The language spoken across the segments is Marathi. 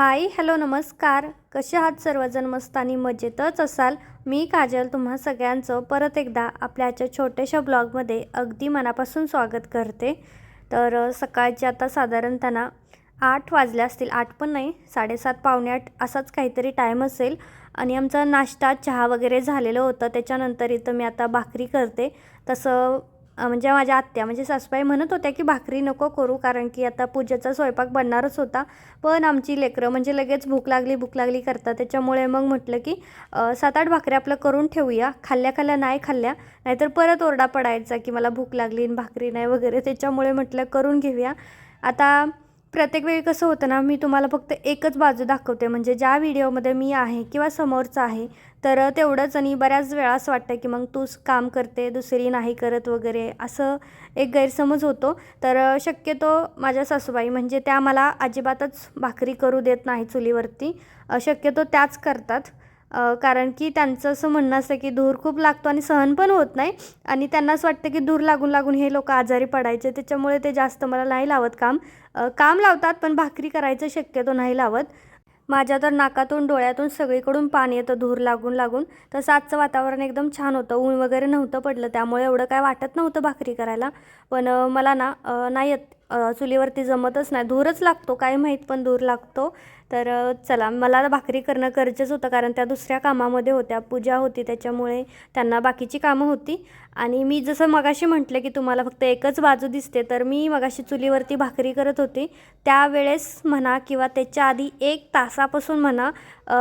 हाय हॅलो नमस्कार. कसे आहात सर्वजण? मस्त आणि मजेतच असाल. मी काजल तुम्हा सगळ्यांचं परत एकदा आपल्याच्या छोट्याशा ब्लॉगमध्ये अगदी मनापासून स्वागत करते. तर सकाळचे आता साधारणतः आठ वाजले असतील. आठ पण नाही साडेसात पावणे आठ असाच काहीतरी टाईम असेल. आणि आमचा नाश्ता चहा वगैरे झालेलं होतं. त्याच्यानंतर इथं मी आता भाकरी करते. तसं म्हणजे माझ्या आत्या म्हणजे सासूबाई म्हणत होत्या की भाकरी नको करू कारण की आता पूजेचा स्वयंपाक बनणारच होता. पण आमची लेकरं म्हणजे लगेच भूक लागली भूक लागली करतात. त्याच्यामुळे मग म्हटलं की सात आठ भाकऱ्या आपलं करून ठेवूया. खाल्ल्या खाल्ल्या नाही खाल्ल्या नाहीतर परत ओरडा पडायचा की मला भूक लागली भाकरी नाही वगैरे. त्याच्यामुळे म्हटलं करून घेऊया. आता प्रत्येक वेळी कसं होतं ना मी तुम्हाला फक्त एकच बाजू दाखवते. म्हणजे ज्या व्हिडिओमध्ये मी आहे किंवा समोरचं आहे तर तेवढंच आणि बऱ्याच वेळा असं वाटतं की मग तूच काम करते दुसरी नाही करत वगैरे असं एक गैरसमज होतो. तर शक्यतो माझ्या सासूबाई म्हणजे त्या मला अजिबातच भाकरी करू देत नाही चुलीवरती. शक्यतो त्याच करतात. कारण की त्यांचं असं म्हणणं असतं की धूर खूप लागतो आणि सहन पण होत नाही. आणि त्यांना असं वाटतं की धूर लागून लागून हे लोक आजारी पडायचे त्याच्यामुळे ते जास्त मला नाही लावत काम. काम लावतात पण भाकरी करायचं शक्यतो नाही लावत. माझ्या तर नाकातून डोळ्यातून सगळीकडून पाणी येतं धूर लागून लागून. तसं आजचं वातावरण एकदम छान होतं. ऊन वगैरे नव्हतं पडलं त्यामुळे एवढं काय वाटत नव्हतं भाकरी करायला. पण मला ना नाही येत. चुलीवरती जमतच नाही. धूरच लागतो काय माहीत पण धूर लागतो. तर चला मला भाकरी करणं गरजेचं होतं कारण त्या दुसऱ्या कामामध्ये होत्या पूजा होती त्याच्यामुळे त्यांना बाकीची कामं होती. आणि मी जसं मगाशी म्हटलं की तुम्हाला फक्त एकच बाजू दिसते तर मी मगाशी चुलीवरती भाकरी करत होती. त्यावेळेस म्हणा किंवा त्याच्या आधी एक तासापासून म्हणा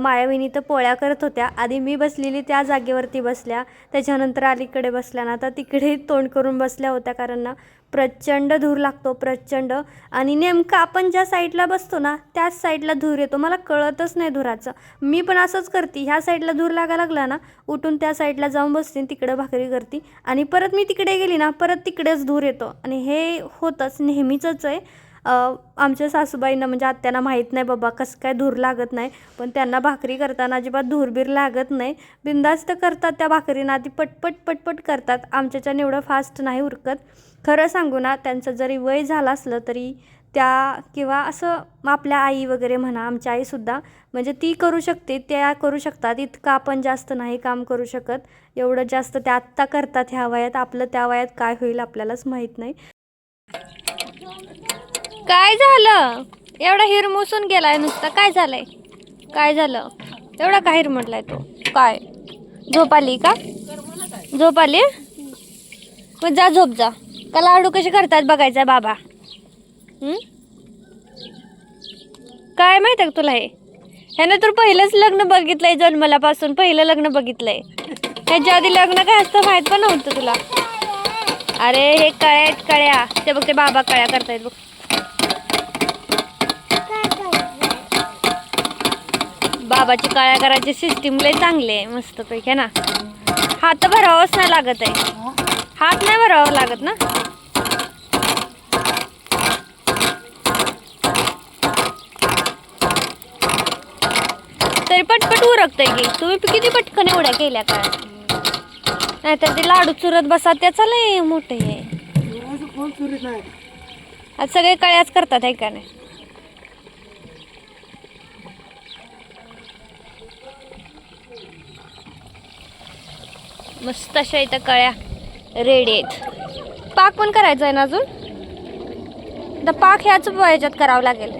मायाविनी तर पोळ्या करत होत्या. आधी मी बसलेली त्या जागेवरती बसल्या त्याच्यानंतर अलीकडे बसल्या ना आता तिकडे तोंड करून बसल्या होत्या कारण ना प्रचंड धूर लागतो प्रचंड. आणि नेमकं आपण ज्या साईडला बसतो ना त्याच साईडला धूर धूर येतो. मला कळतच नाही धुराचं. मी पण असंच करते. ह्या साईडला धूर लागायला लागला ना उठून त्या साईडला जाऊन बसते तिकडं भाकरी करते. आणि परत मी तिकडे गेली ना परत तिकडेच धूर येतो. आणि हे होतंच नेहमीचंच आहे. आमच्या सासूबाईंना म्हणजे आत्यांना माहीत नाही बाबा कसं काय धूर लागत नाही. पण त्यांना भाकरी करताना अजिबात धूरबीर लागत नाही. बिंदास्त करतात त्या भाकरीना आधी पटपट पटपट करतात. आमच्याच्यानं एवढं फास्ट नाही उरकत. खरं सांगू ना त्यांचं जरी वय झालं असलं तरी त्या किंवा असं आपल्या आई वगैरे म्हणा आमची आईसुद्धा म्हणजे ती करू शकते त्या करू शकतात. इतकं आपण जास्त नाही काम करू शकत. एवढं जास्त त्या आत्ता करतात ह्या वयात. आपलं त्या वयात काय होईल आपल्यालाच माहीत नाही. काय झालं? एवढा हिरमुसून गेलाय नुसता. काय झालंय? काय झालं? एवढा का हिरमटलाय तो? काय? झोप आली का? झोप आली? मग जा झोप जा. का लाडू कसे करतात बघायचा बाबा? काय माहीत आहे का तुला हे? ह्यानं तर पहिलंच लग्न बघितलंय जन्मलापासून पहिलं लग्न बघितलंय. ह्याच्या आधी लग्न काय असतं माहीत पण नव्हतं तुला. अरे हे कळ्या आहेत कळ्या. ते बघ ते बाबा कळ्या करतायत बघ. बाबाची काळ्या करायची सिस्टीम लय चांगली आहे मस्तपैकी ना? हात भरावंच नाही लागत आहे. हात नाही भरावा लागत ना? तरी पटपट उरकतंय की. तुम्ही किती पटकन एवढ्या केल्या का? नाहीतर ते लाडू चुरत बसा त्याचा लय मोठे आहे आज सगळे कळ्याच करतात आहे का नाही? मस्त अशा इथं कळ्या रेडी आहेत. पाक पण करायचा आहे ना अजून? तर पाक ह्याच याच्यात करावं लागेल.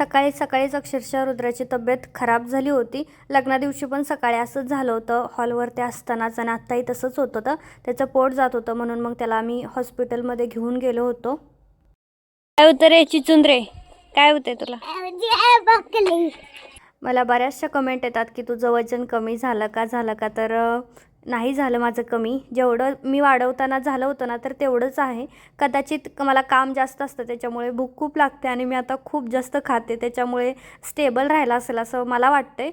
सकाळी सकाळीच अक्षरशः रुद्राची तब्येत खराब झाली होती लग्ना दिवशी पण सकाळी असंच झालं होतं हॉलवरती असतानाच आणि आत्ताही तसंच होत होतं त्याचं पोट जात होतं म्हणून मग त्याला आम्ही हॉस्पिटलमध्ये घेऊन गेलो होतो काय होतं रे चिचुंद्रे काय होतंय तुला मला बऱ्याचशा कमेंट येतात की तुझं वजन कमी झालं का झालं का तर नाही झालं माझं कमी. जेवढं मी वाढवताना झालं होतं ना तर तेवढंच आहे. कदाचित मला काम जास्त असतं त्याच्यामुळे भूक खूप लागते आणि मी आता खूप जास्त खाते. त्याच्यामुळे स्टेबल राहिला असेल असं मला वाटते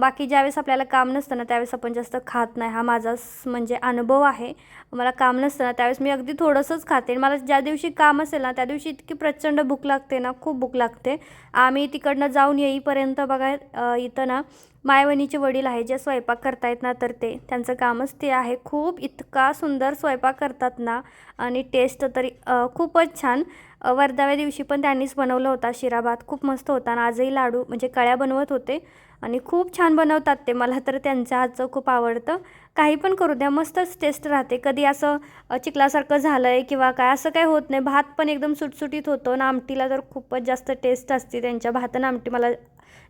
बाकी ज्यावेळेस आपल्याला काम नसतं ना त्यावेळेस आपण जास्त खात नाही. हा माझा स- म्हणजे अनुभव आहे. मला काम नसतं ना त्यावेळेस मी अगदी थोडंसंच खाते. मला ज्या दिवशी काम असेल ना त्या दिवशी इतकी प्रचंड भूक लागते ना खूप भूक लागते. आम्ही तिकडनं जाऊन येईपर्यंत बघा इथं ना मायवणीचे वडील आहे जे स्वयंपाक करता येत ना तर ते. त्यांचं कामच ते आहे. खूप इतका सुंदर स्वयंपाक करतात ना. आणि टेस्ट तरी खूपच छान. वर्धाव्या दिवशी पण त्यांनीच बनवलं होता शिरा भात. खूप मस्त होता आणि आजही लाडू म्हणजे कळ्या बनवत होते. आणि खूप छान बनवतात ते. मला तर त्यांच्या हातचं खूप आवडतं. काही पण करू द्या. मस्तच टेस्ट राहते. कधी असं चिखलासारखं झालं आहे किंवा काय असं काही होत नाही. भात पण एकदम सुटसुटीत होतो आणि आमटीला तर खूपच जास्त टेस्ट असते. त्यांच्या भात आणि आमटी मला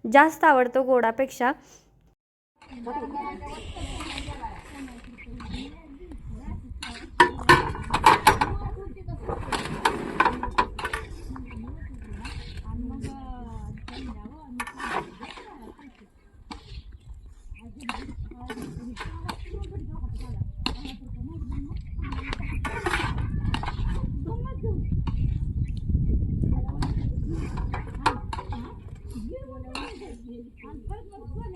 जास्त आवडतो गोडापेक्षा. Anak.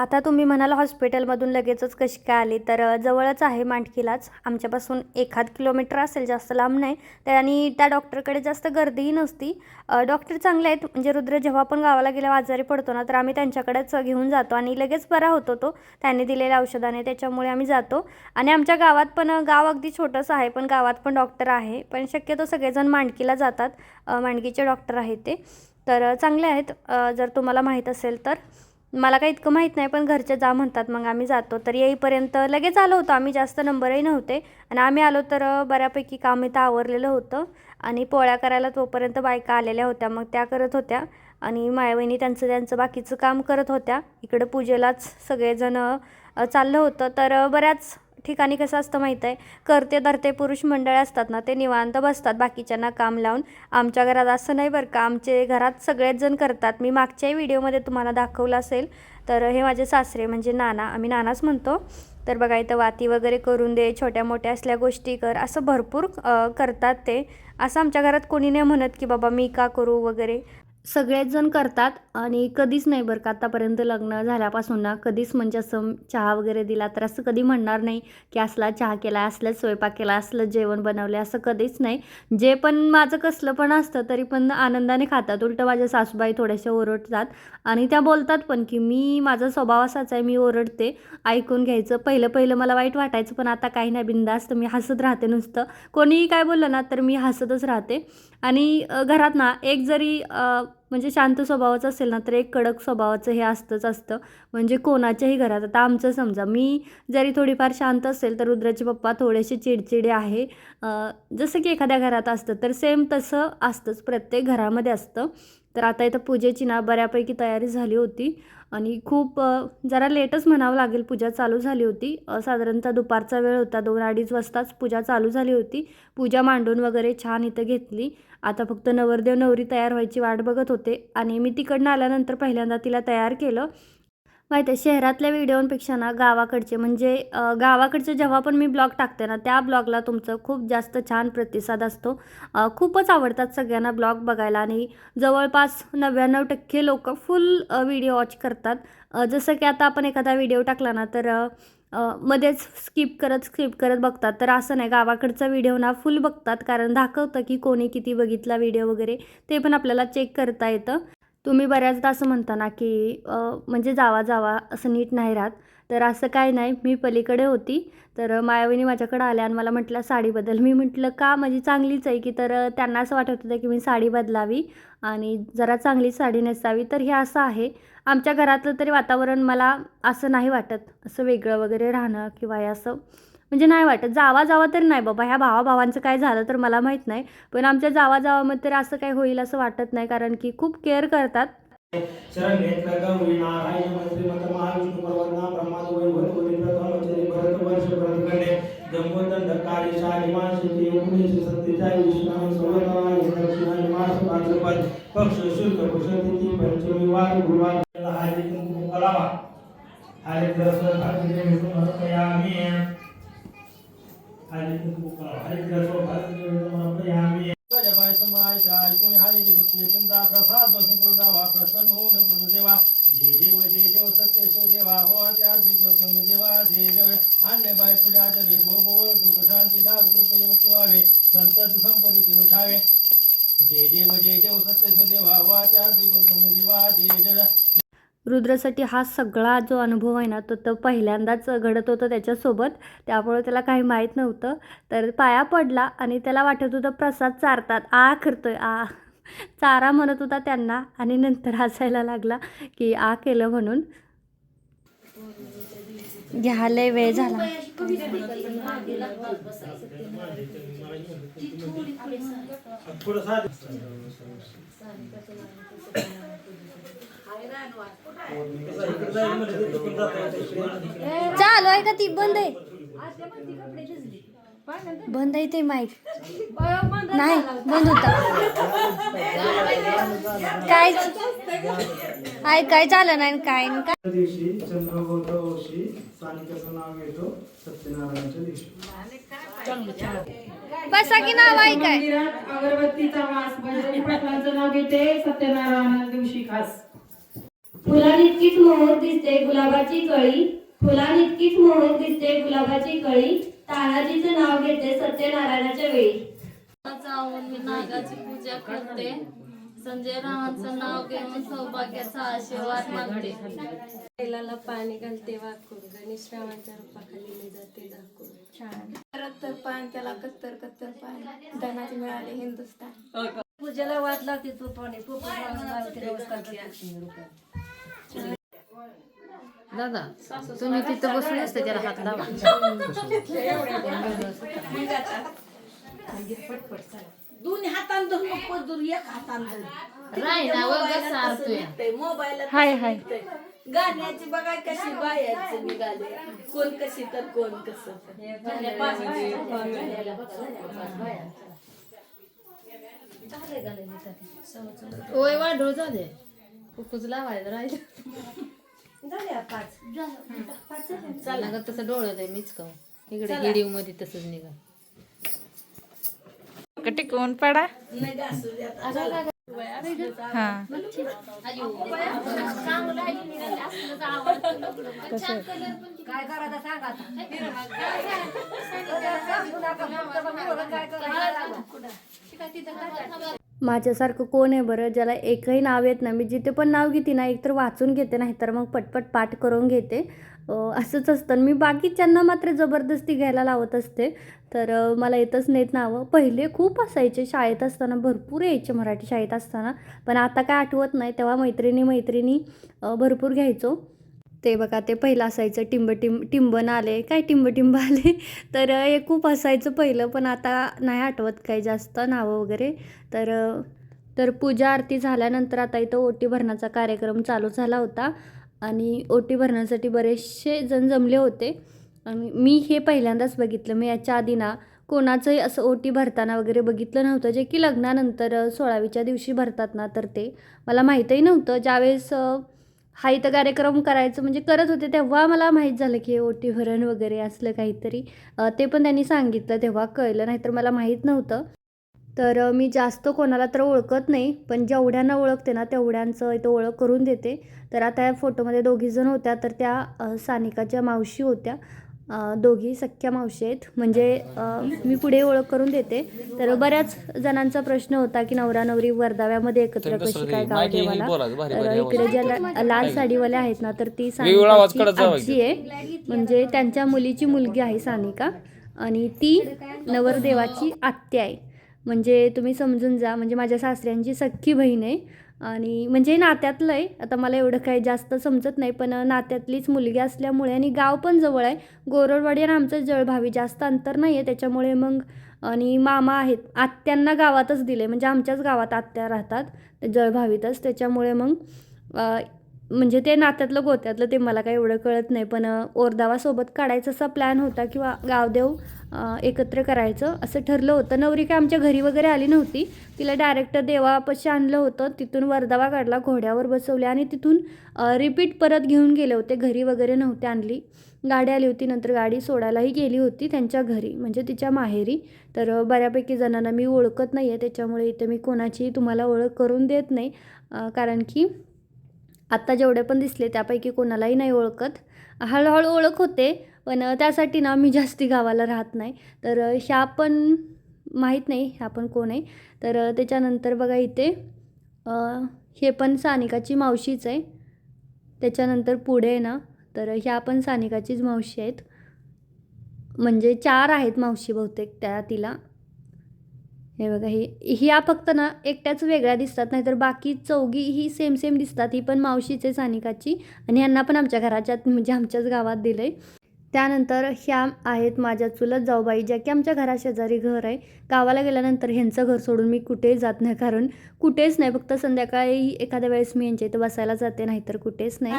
आता तुम्ही म्हणाल हॉस्पिटलमधून लगेचच कशी काय आली? तर जवळच आहे मांडकीलाच. आमच्यापासून एखाद किलोमीटर असेल जास्त लांब नाही. तर आणि त्या डॉक्टरकडे जास्त गर्दीही नसती. डॉक्टर चांगले आहेत. म्हणजे रुद्र जेव्हा पण गावाला गेल्यावर आजारी पडतो ना तर आम्ही त्यांच्याकडेच घेऊन जातो. आणि लगेच बरा होतो तो. त्यांनी दिलेल्या औषधाने त्याच्यामुळे आम्ही जातो. आणि आमच्या गावात पण गाव अगदी छोटंसं आहे. पण गावात पण डॉक्टर आहे. पण शक्यतो सगळेजण मांडकीला जातात. मांडकीचे डॉक्टर आहेत ते. तर चांगले आहेत. जर तुम्हाला माहीत असेल तर. मला काही इतकं माहीत नाही पण घरचे जा म्हणतात मग आम्ही जातो. तर येईपर्यंत लगेच आलो होतो. आम्ही जास्त नंबरही नव्हते. आणि आम्ही आलो तर बऱ्यापैकी काम इथं आवरलेलं होतं. आणि पोळ्या करायला तोपर्यंत बायका आलेल्या होत्या. मग त्या करत होत्या. आणि मायावहिनी त्यांचं त्यांचं बाकीचं काम करत होत्या. इकडं पूजेलाच सगळेजण चाललं होतं. तर बऱ्याच ठिकाणी कसं असतं माहीत आहे? करते धरते पुरुष मंडळ असतात ना ते निवांत बसतात बाकीच्यांना काम लावून. आमच्या घरात असं नाही बरं का आमचे घरात सगळेच जण करतात. मी मागच्याही व्हिडिओमध्ये तुम्हाला दाखवलं असेल. तर हे माझे सासरे म्हणजे नाना आम्ही नानाच म्हणतो. तर बघा इथं वाती वगैरे करून दे छोट्या मोठ्या असल्या गोष्टी कर. असं भरपूर करतात ते. असं आमच्या घरात कोणी नाही म्हणत की बाबा मी का करू वगैरे. सगळेच जण करतात आणि कधीच नाही बरं का आतापर्यंत लग्न झाल्यापासून ना कधीच म्हणजे असं चहा वगैरे दिला तर असं कधी म्हणणार नाही की असला चहा केला असलाच स्वयंपाक केला असलं जेवण बनवलं असं कधीच नाही. जे पण माझं कसलं पण असतं तरी पण आनंदाने खातात. उलटं माझ्या सासूबाई थोड्याशा ओरडतात आणि त्या बोलतात पण की मी माझा स्वभाव असाच आहे मी ओरडते. ऐकून घ्यायचं. पहिलं पहिलं मला वाईट वाटायचं पण आता काही नाही बिंदास्त मी हसत राहते नुसतं. कोणीही काय बोललं ना तर मी हसतच राहते. आणि घरात ना एक जरी म्हणजे शांत स्वभावाचं असेल ना तर एक कडक स्वभावाचं हे असतंच असतं. म्हणजे कोणाच्याही घरात आता आमचं समजा मी जरी थोडीफार शांत असेल तर रुद्राचे पप्पा थोडेसे चिडचिडे आहे. जसं की एखाद्या घरात असतं तर सेम तसं असतंच प्रत्येक घरामध्ये असतं. तर आता इथं पूजेची ना बऱ्यापैकी तयारी झाली होती. आणि खूप जरा लेटच म्हणावं लागेल पूजा चालू झाली होती. साधारणतः दुपारचा वेळ होता दोन अडीच वाजताच पूजा चालू झाली होती. पूजा मांडून वगैरे छान इथं घेतली. आता फक्त नवरदेव नवरी तयार व्हायची वाट बघत होते. आणि मी तिकडनं आल्यानंतर पहिल्यांदा तिला तयार केलं. माहिती आहे शहरातल्या व्हिडिओंपेक्षा ना गावाकडचे म्हणजे गावाकडचे जेव्हा पण मी ब्लॉग टाकते ना त्या ब्लॉगला तुमचं खूप जास्त छान प्रतिसाद असतो. खूपच आवडतात सगळ्यांना ब्लॉग बघायला आणि जवळपास नव्याण्णव टक्के लोक फुल व्हिडिओ वॉच करतात. जसं की आता आपण एखादा व्हिडिओ टाकला ना तर मध्येच स्किप करत स्किप करत बघतात. तर असं नाही गावाकडचा व्हिडिओ ना फुल बघतात कारण दाखवतं की कोणी किती बघितला व्हिडिओ वगैरे ते पण आपल्याला चेक करता येतं. तुम्ही बऱ्याचदा असं म्हणता ना की म्हणजे जावा जावा असं नीट नाही राहत. तर असं काय नाही. मी पलीकडे होती. तर मायावीने माझ्याकडे आल्या आणि मला म्हटलं साडी बदल. मी म्हटलं का? माझी चांगलीच आहे की. तर त्यांना असं वाटत होतं की मी साडी बदलावी आणि जरा चांगली साडी नेसावी. तर हे असं आहे. आमच्या घरातलं तरी वातावरण मला असं नाही वाटत. असं वेगळं वगैरे राहणं किंवा हे असं. म्हणजे नाही वाटत. जावा जावा तर नाही बाबा. ह्या भावाभावांचं काय झालं तर मला माहीत नाही. पण आमच्या जावा जावामध्ये तर असं काही होईल असं वाटत नाही. कारण की खूप केअर करतात. पक्ष पुषतिथी पंचमी वार गुरुवार. कुंकू कलावा. दर्शन हरी कुंकू भक्ती जय चिंता प्रसाद बसून प्रसन्न होऊन जे देव जे देव सत्य सुदेवा देवा हो त्यार्थ करतो देवा दे देव अन्य बाय तुझ्या तरी भोग दुःख शांती दाब कृपये व्हावे संतत संपत्ती ठेव ठावे जय देव जय देव सत्य देवा वा त्यार्थ करतो देवा जे देव रुद्रसाठी हा सगळा जो अनुभव आहे ना तो तो पहिल्यांदाच घडत होतं त्याच्यासोबत. त्यामुळे त्याला काही माहीत नव्हतं. तर पाया पडला आणि त्याला वाटत होतं प्रसाद चारतात. आ करतोय आ. चारा म्हणत होता त्यांना आणि नंतर हसायला लागला की आ केलं म्हणून. घ्यायला वेळ झाला. चालू आहे का ती? बंद आहे. बंद आहे ते माहीत नाही बंद होता. काय? काय काय झालं नाही काय काय दिवशी चंद्रगोत वर्षी स्थानिकाचं नाव घेतो सत्यनारायणच्या दिवशी. बसा की नाव आहे काय? अगरबत्तीचा वास बजरंग पाटलांचं नाव घेते सत्यनारायण दिवशी खास. फुलांइतकीच मोहर दिसते गुलाबाची कळी. फुलांइतकीच मोहर दिसते गुलाबाची कळी. तानाजीचं नाव घेते सत्यनारायणाच्या वेळी. जाऊन मी नागाची पूजा करते. संजय रावांचं नाव घेऊन सौभाग्याचा आशीर्वाद मागते. बैलाला पाणी घालते वाकून. गणेश रावांच्या रूपाखाली मी जाते दाखवून. छान. रत्तर पान त्याला कत्तर कत्तर पान. धनात मिळाले हिंदुस्तान पूजेला वाट लागते तू पाणी दादा तुम्ही तिथं बसून असते त्याला हात लावा. दोन्ही हातान धरून नको धरून एक हातान धरून राही ना वगैरे सारतोय. मोबाईल हाय हाय. गाण्याची बघा कशी बायाची निघाले. कोण कशी तर कोण कसं. ओय वाढू जा दे राहिलं चालला का तसं डोळं मीच का इकडे हिडीवमध्ये तसंच निघा टिकवून पडा नाही घासू द्या हा माझ्यासारखं कोण आहे बरं? ज्याला एकही नाव येत नाही. मी जिथे पण नाव घेते ना एकतर वाचून घेते नाहीतर मग पटपट पाठ करून घेते. असंच असतं. आणि मी बाकीच्यांना मात्र जबरदस्ती घ्यायला लावत असते. तर मला येतच नाहीत नावं. पहिले खूप असायचे. शाळेत असताना भरपूर यायचे मराठी शाळेत असताना. पण आता काय आठवत नाही. तेव्हा मैत्रिणी मैत्रिणी भरपूर घ्यायचो. ते बघा ते पहिलं असायचं टिंब टिंब टिंबन आले काय टिंब टिंब आले? तर हे खूप असायचं पहिलं पण आता नाही आठवत काही जास्त नावं वगैरे. तर तर पूजा आरती झाल्यानंतर आता इथं ओटी भरण्याचा कार्यक्रम चालू झाला होता. आणि ओटी भरण्यासाठी बरेचसे जण जमले होते. आणि मी हे पहिल्यांदाच बघितलं. मी याच्या आधी ना कोणाचंही असं ओटी भरताना वगैरे बघितलं नव्हतं. जे की लग्नानंतर सोळावीच्या दिवशी भरतात ना तर ते. मला माहीतही नव्हतं. ज्यावेळेस हा इथं कार्यक्रम करायचं म्हणजे करत होते तेव्हा मला माहीत झालं की ओटी भरण वगैरे असलं काहीतरी. ते पण त्यांनी सांगितलं तेव्हा कळलं नाहीतर मला माहीत नव्हतं. तर मी जास्त कोणाला तर ओळखत नाही पण जेवढ्यांना ओळखते ना तेवढ्यांचं इथं ओळख करून देते. तर आता या फोटोमध्ये दोघीजण होत्या तर त्या सानिकाच्या मावशी होत्या. दोघी सख्या मावशी आहेत. म्हणजे मी पुढे ओळख करून देते. तर बऱ्याच जणांचा प्रश्न होता की नवरा नवरी वर्धाव्यामध्ये एकत्र कशी काय गाव देवाला तर इकडे ज्या लाल साडीवाल्या आहेत ना तर ती सानिकाची आजी आहे. म्हणजे त्यांच्या मुलीची मुलगी आहे सानिका आणि ती नवरदेवाची आत्या आहे. म्हणजे तुम्ही समजून जा. म्हणजे माझ्या सासऱ्यांची सख्खी बहीण आहे. आणि म्हणजे नात्यातलं आहे आता मला एवढं काही जास्त समजत नाही पण नात्यातलीच मुलगी असल्यामुळे आणि गाव पण जवळ आहे. गोरडवाडी आणि आमचं जळभावी जास्त अंतर नाही आहे त्याच्यामुळे मग आणि मामा आहेत आत्यांना गावातच दिले म्हणजे आमच्याच गावात आत्या राहतात जळभावीतच त्याच्यामुळे मग म्हणजे ते नात्यातलं गोत्यातलं ते मला काही एवढं कळत नाही. पण ओरदावासोबत काढायचा असा प्लॅन होता किंवा गावदेव एकत्र करायचं असं ठरलं होतं. नवरी काय आमच्या घरी वगैरे आली नव्हती. तिला डायरेक्ट देवापाशी आणलं होतं. तिथून वर्धावा काढला घोड्यावर बसवले आणि तिथून रिपीट परत घेऊन गेले होते. घरी वगैरे नव्हते आणली. गाडी आली होती. नंतर गाडी सोडायलाही गेली होती त्यांच्या घरी म्हणजे तिच्या माहेरी. तर बऱ्यापैकी जणांना मी ओळखत नाही आहे त्याच्यामुळे इथे मी कोणाची तुम्हाला ओळख करून देत नाही. कारण की आत्ता जेवढे पण दिसले त्यापैकी कोणालाही नाही ओळखत. हळूहळू ओळख होते पण त्यासाठी ना मी जास्ती गावाला राहत नाही. तर ह्या पण माहीत नाही ह्या पण कोण आहे. तर त्याच्यानंतर बघा इथे हे पण सानिकाची मावशीच आहे. त्याच्यानंतर पुढे आहे ना तर ह्या पण सानिकाचीच मावशी आहेत. म्हणजे चार आहेत मावशी बहुतेक त्या तिला. हे बघा ही ह्या फक्त ना एकट्याच वेगळ्या दिसतात नाहीतर बाकी चौघी ही सेम सेम दिसतात. ही पण मावशीचे आहे सानिकाची आणि यांना पण आमच्या घराच्यात म्हणजे आमच्याच गावात दिलं आहे त्यानंतर ह्या आहेत माझ्या चुलत जाऊबाई ज्या की आमच्या घराशेजारी घर आहे. गावाला गेल्यानंतर ह्यांचं घर सोडून मी कुठेही जात नाही कारण कुठेच नाही. फक्त संध्याकाळी एखाद्या वेळेस मी यांच्या इथं बसायला जाते नाहीतर कुठेच नाही.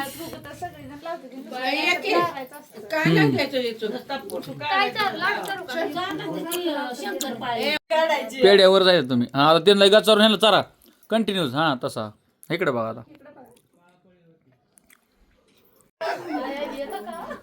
पेड्यावर जायचं तुम्ही. हा आता त्यांना गचावर ह्याला चारा कंटिन्यूस हा तसा. इकडे बघा आता.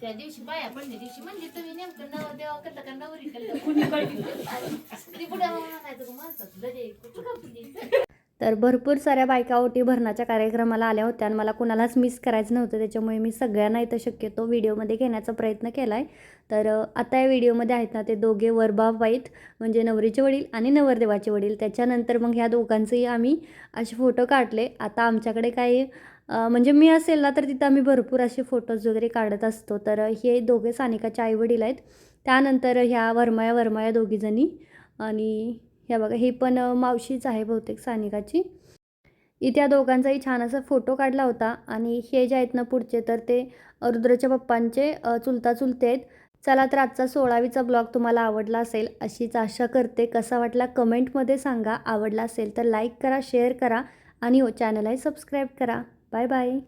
त्या दिवशी बाया पडल्या दिवशी म्हणली तुम्ही नेमकं नव देवा करता का नवरी करता कुणी ती पुढे म्हणायचं माणसात कुठं का तर भरपूर साऱ्या बायका ओटी भरणाच्या कार्यक्रमाला आल्या होत्या आणि मला कुणालाच मिस करायचं नव्हतं. त्याच्यामुळे मी सगळ्यांना इथं शक्यतो व्हिडिओमध्ये घेण्याचा प्रयत्न केला आहे तर आता या व्हिडिओमध्ये आहेत ना ते दोघे वरबाब आहेत म्हणजे नवरीचे वडील आणि नवरदेवाचे वडील. त्याच्यानंतर मग ह्या दोघांचेही आम्ही असे फोटो काढले. आता आमच्याकडे काही म्हणजे मी असेल ना तर तिथं आम्ही भरपूर असे फोटोज वगैरे काढत असतो. तर हे दोघे सानिकाचे आईवडील आहेत. त्यानंतर ह्या वरमाया वरमाया दोघीजणी आणि ह्या बघा ही पण मावशीच आहे बहुतेक सानिकाची. इथे या दोघांचाही छान असा फोटो काढला होता आणि हे जे आहेत ना पुढचे तर ते रुद्रच्या पप्पांचे चुलता चुलते आहेत. चला तर आजचा सोळावीचा ब्लॉग तुम्हाला आवडला असेल अशीच आशा करते. कसा वाटला कमेंटमध्ये सांगा. आवडला असेल तर लाईक करा शेअर करा आणि हो चॅनलही सबस्क्राईब करा. Bye bye.